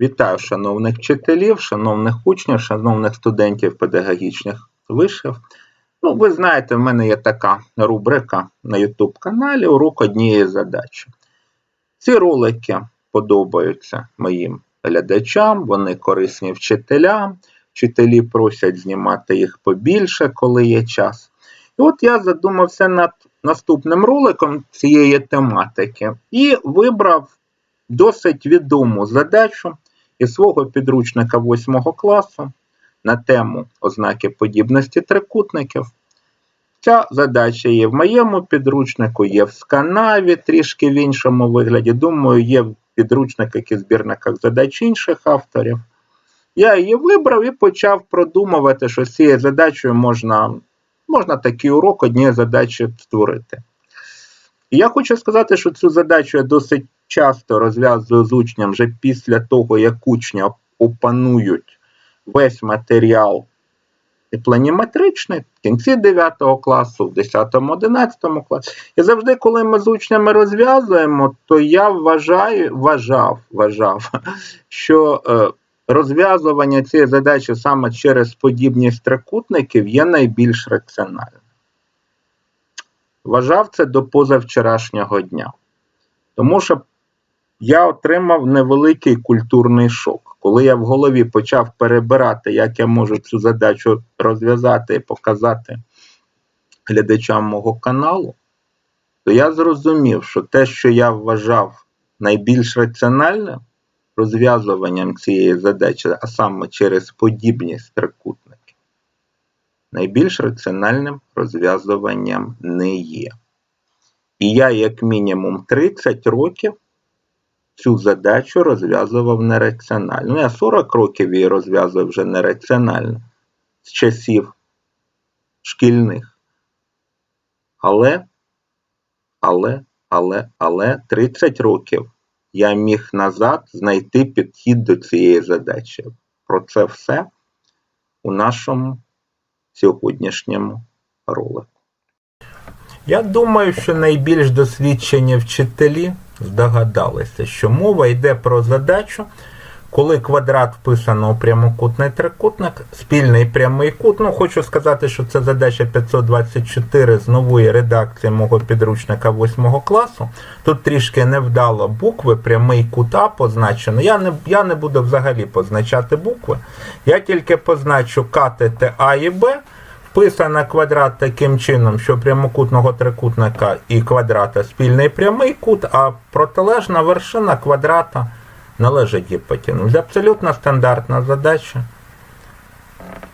Вітаю шановних вчителів, шановних учнів, шановних студентів педагогічних вишів. Ну, ви знаєте, в мене є така рубрика на YouTube каналі Урок однієї задачі. Ці ролики подобаються моїм глядачам, вони корисні вчителям. Вчителі просять знімати їх побільше, коли є час. І от я задумався над наступним роликом цієї тематики і вибрав досить відому задачу із свого підручника 8 класу на тему ознаки подібності трикутників. Ця задача є в моєму підручнику, є в сканаві трішки в іншому вигляді. Думаю, є в підручниках і збірниках задач інших авторів. Я її вибрав і почав продумувати, що з цією задачею можна, можна такий урок однієї задачі створити. Я хочу сказати, що цю задачу я досить часто розв'язую з учнем вже після того, як учні опанують весь матеріал планіметричний в кінці 9 класу, в 10-11 класі. І завжди, коли ми з учнями розв'язуємо, то я вважаю, вважав, вважав, що е, розв'язування цієї задачі саме через подібність трикутників є найбільш раціональним. Вважав це до позавчорашнього дня. Тому що я отримав невеликий культурний шок. Коли я в голові почав перебирати, як я можу цю задачу розв'язати і показати глядачам мого каналу, то я зрозумів, що те, що я вважав найбільш раціональним розв'язуванням цієї задачі, а саме через подібність трикутників, найбільш раціональним розв'язуванням не є. І я, як мінімум, 30 років цю задачу розв'язував нераціонально. Ну, я 40 років її розв'язував вже нераціонально з часів шкільних. Але, але, але, але 30 років я міг назад знайти підхід до цієї задачі. Про це все у нашому сьогоднішньому ролику. Я думаю, що найбільш досвідчені вчителі здогадалися, що мова йде про задачу, коли квадрат вписано у прямокутний трикутник, спільний прямий кут. Ну, хочу сказати, що це задача 524 з нової редакції мого підручника 8 класу. Тут трішки невдало букви, прямий кут А позначено. Я не, я не буду взагалі позначати букви. Я тільки позначу катети А і Б. Вписано квадрат таким чином, що прямокутного трикутника і квадрата спільний прямий кут, а протилежна вершина квадрата належить гіпотенузі. Абсолютно стандартна задача.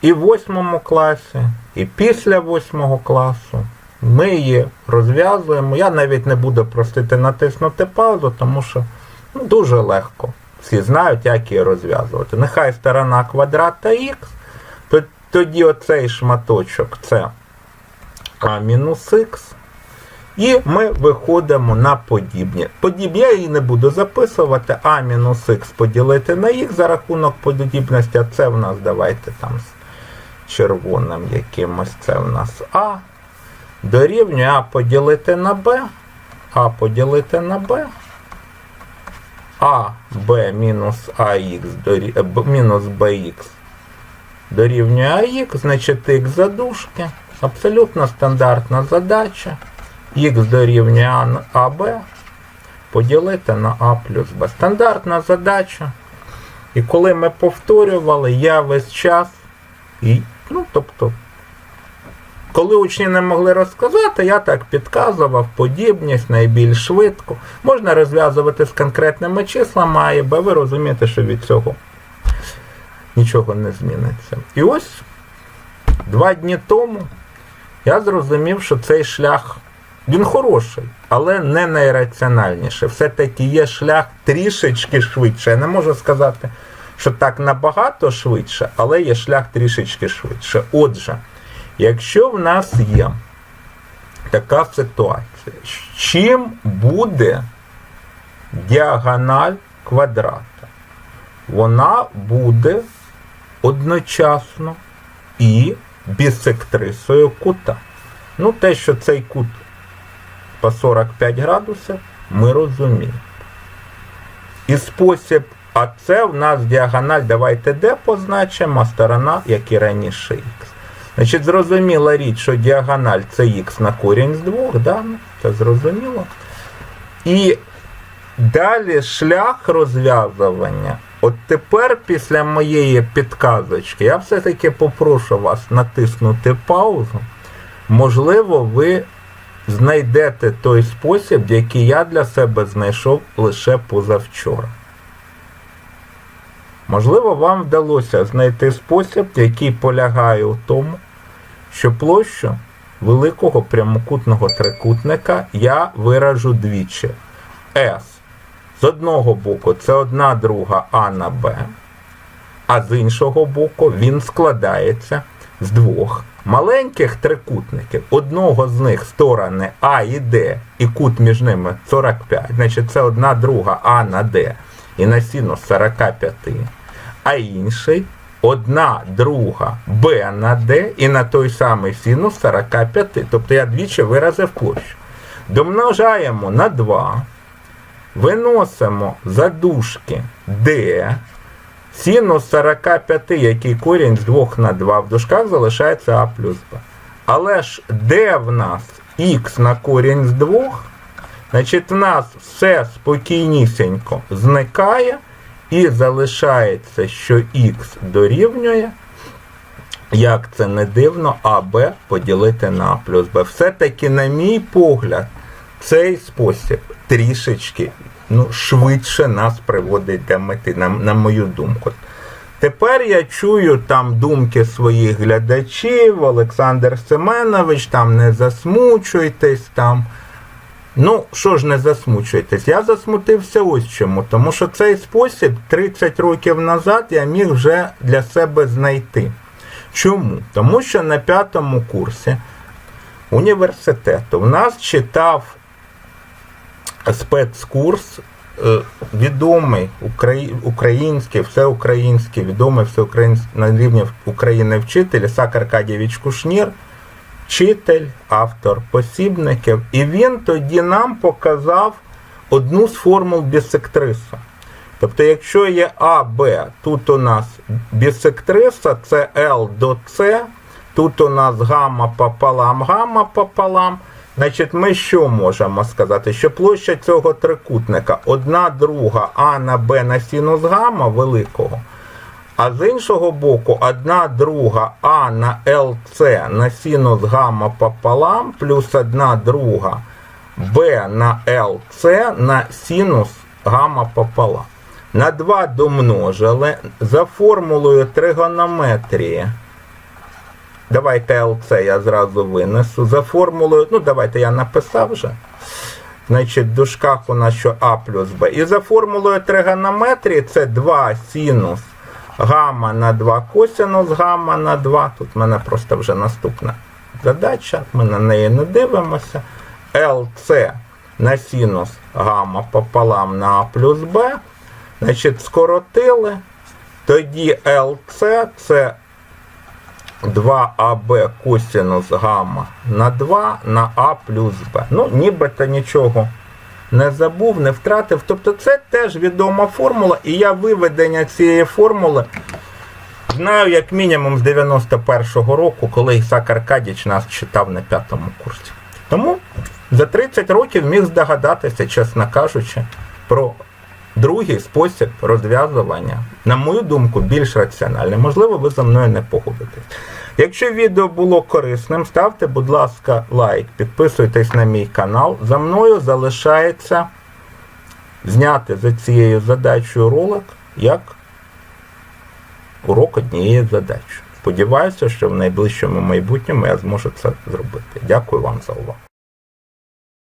І в восьмому класі, і після восьмого класу ми її розв'язуємо. Я навіть не буду просити натиснути паузу, тому що ну, дуже легко. Всі знають, як її розв'язувати. Нехай сторона квадрата х. Тоді оцей шматочок це А мінус Х. І ми виходимо на подібні. Подібні я її не буду записувати. А мінус Х поділити на Х за рахунок подібності. А це в нас, давайте там з червоним якимось. Це в нас А. Дорівнює А поділити на Б. А поділити на Б. А Б мінус АХ мінус БХ дорівнює АХ, значить х задушки. Абсолютно стандартна задача. Х дорівнює АБ поділити на А плюс Б. Стандартна задача. І коли ми повторювали, я весь час, і, ну, тобто, коли учні не могли розказати, я так підказував подібність найбільш швидко. Можна розв'язувати з конкретними числами А і Б. Ви розумієте, що від цього нічого не зміниться. І ось два дні тому я зрозумів, що цей шлях він хороший, але не найраціональніший. Все-таки є шлях трішечки швидше. Я не можу сказати, що так набагато швидше, але є шлях трішечки швидше. Отже, якщо в нас є така ситуація, чим буде діагональ квадрата? Вона буде одночасно і бісектрисою кута. Ну, те, що цей кут по 45 градусів, ми розуміємо. І спосіб А це в нас діагональ, давайте D позначимо, а сторона, як і раніше, х. Значить, зрозуміла річ, що діагональ це х на корінь з двох, да? ну, це зрозуміло. І далі шлях розв'язування. От тепер, після моєї підказочки, я все-таки попрошу вас натиснути паузу. Можливо, ви знайдете той спосіб, який я для себе знайшов лише позавчора. Можливо, вам вдалося знайти спосіб, який полягає у тому, що площу великого прямокутного трикутника я виражу двічі. S. З одного боку це одна друга А на Б, а з іншого боку він складається з двох маленьких трикутників. Одного з них сторони А і Д, і кут між ними 45. Значить, це одна друга А на Д і на синус 45. А інший одна друга Б на Д і на той самий синус 45. Тобто я двічі виразив площу. Домножаємо на 2. Виносимо задушки D. Синус 45, який корінь з 2 на 2 в дужках залишається А плюс Б. Але ж де в нас х на корінь з 2, значить в нас все спокійнісінько зникає і залишається, що х дорівнює, як це не дивно, АБ поділити на А плюс Б. Все-таки, на мій погляд, цей спосіб трішечки ну, швидше нас приводить до мети, на, на мою думку. Тепер я чую там думки своїх глядачів, Олександр Семенович, там не засмучуйтесь там. Ну, що ж не засмучуйтесь? Я засмутився ось чому. Тому що цей спосіб 30 років назад я міг вже для себе знайти. Чому? Тому що на п'ятому курсі університету в нас читав спецкурс е, відомий украї- український, всеукраїнський, відомий всеукраїнський на рівні України вчитель Ісак Аркадійович Кушнір, вчитель, автор посібників. І він тоді нам показав одну з формул бісектриса. Тобто, якщо є А, Б, тут у нас бісектриса, це L до С, тут у нас гамма пополам, гамма пополам. Значить, ми що можемо сказати? Що площа цього трикутника одна друга А на Б на синус гамма великого, а з іншого боку, одна друга А на ЛЦ на синус гамма пополам, плюс одна друга Б на ЛЦ на синус гамма пополам. На 2 домножили за формулою тригонометрії. Давайте ЛЦ я зразу винесу. За формулою, ну давайте я написав вже. Значить, в дужках у нас що А плюс Б. І за формулою тригонометрії це 2 синус гамма на 2 косинус гамма на 2. Тут в мене просто вже наступна задача, ми на неї не дивимося. ЛЦ на синус гамма пополам на А плюс Б. Значить, скоротили. Тоді ЛЦ це 2АБ косинус гамма на 2 на А плюс Б. Ну, нібито нічого не забув, не втратив. Тобто це теж відома формула, і я виведення цієї формули знаю як мінімум з 91-го року, коли Ісак Аркадіч нас читав на п'ятому курсі. Тому за 30 років міг здогадатися, чесно кажучи, про другий спосіб розв'язування, на мою думку, більш раціональний. Можливо, ви за мною не погодитесь. Якщо відео було корисним, ставте, будь ласка, лайк, підписуйтесь на мій канал. За мною залишається зняти за цією задачею ролик як урок однієї задачі. Сподіваюся, що в найближчому майбутньому я зможу це зробити. Дякую вам за увагу.